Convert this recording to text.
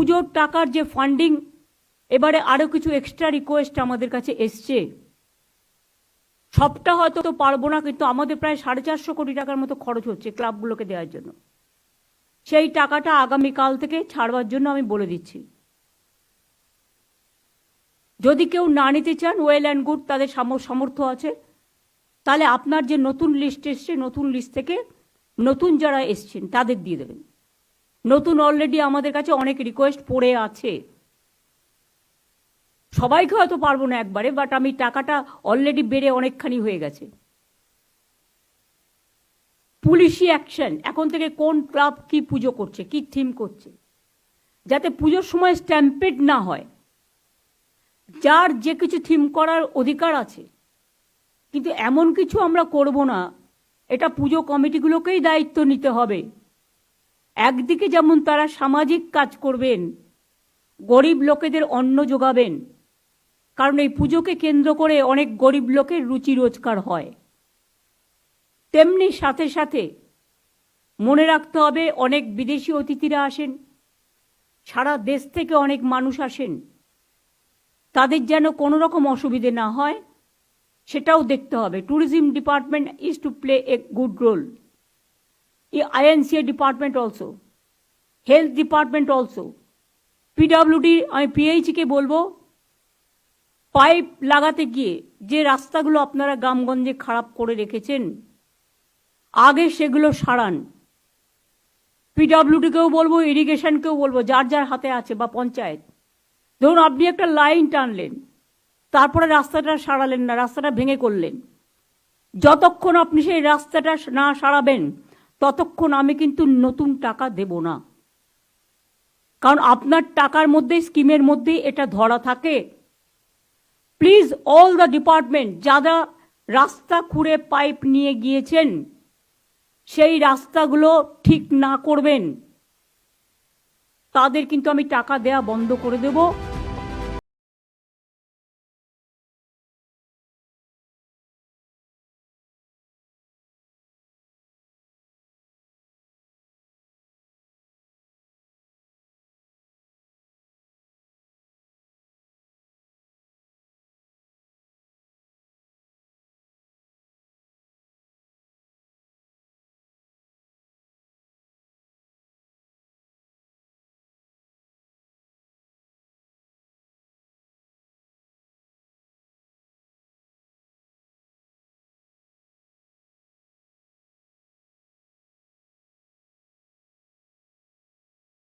পুজোর টাকার যে ফান্ডিং এবারে আরও কিছু এক্সট্রা রিকোয়েস্ট আমাদের কাছে এসছে। সবটা হয়তো তো পারব না, কিন্তু আমাদের প্রায় সাড়ে চারশো কোটি টাকার মতো খরচ হচ্ছে ক্লাবগুলোকে দেওয়ার জন্য। সেই টাকাটা আগামীকাল থেকে ছাড়বার জন্য আমি বলে দিচ্ছি। যদি কেউ না নিতে চান ওয়েল অ্যান্ড গুড তাদের সাম- সামর্থ্য আছে। তাহলে আপনার যে নতুন লিস্ট এসছে, নতুন লিস্ট থেকে নতুন যারা এসছেন, তাদের দিয়ে দেবেন। নতুন অলরেডি আমাদের কাছে অনেক রিকোয়েস্ট পড়ে আছে। সবাইকে হয়তো পারব না একবারে বাট আমি টাকাটা অলরেডি বেড়ে অনেকখানি হয়ে গেছে। পুলিশি অ্যাকশন এখন থেকে কোন ক্লাব কি পুজো করছে, কি থিম করছে? যাতে পুজোর সময় স্ট্যাম্পেড না হয়। যার যে কিছু থিম করার অধিকার আছে। কিন্তু এমন কিছু আমরা করব না, এটা পুজো কমিটিগুলোকেই দায়িত্ব নিতে হবে। একদিকে যেমন তারা সামাজিক কাজ করবেন, গরিব লোকেদের অন্ন যোগাবেন, কারণ এই পুজোকে কেন্দ্র করে অনেক গরিব লোকের রুচি রোজগার হয়। তেমনি সাথে সাথে মনে রাখতে হবে, অনেক বিদেশি অতিথিরা আসেন, সারা দেশ থেকে অনেক মানুষ আসেন, তাদের যেন কোনো রকম অসুবিধে না হয়, সেটাও দেখতে হবে। Tourism department is to play a good role INCA department also health department also PWD আমি পিএইচকে বলব, পাইপ লাগাতে গিয়ে যে রাস্তাগুলো আপনারা গ্রামগঞ্জে খারাপ করে রেখেছেন, আগে সেগুলো সারান। পিডাব্লিউডিকেও বলব ইরিগেশনকেও বলব, যার যার হাতে আছে বা পঞ্চায়েত। ধরুন, আপনি একটা লাইন টানলেন, তারপরে রাস্তাটা সারালেন না, রাস্তাটা ভেঙে করলেন। যতক্ষণ আপনি সেই রাস্তাটা না সারাবেন ততক্ষণ আমি কিন্তু নতুন টাকা দেব না। কারণ আপনার টাকার মধ্যে, স্কিমের মধ্যেই এটা ধরা থাকে। প্লিজ অল দ্য ডিপার্টমেন্ট যারা রাস্তা খুঁড়ে পাইপ নিয়ে গিয়েছেন, সেই রাস্তাগুলো ঠিক না করবেন। তাদের কিন্তু আমি টাকা দেয়া বন্ধ করে দেব।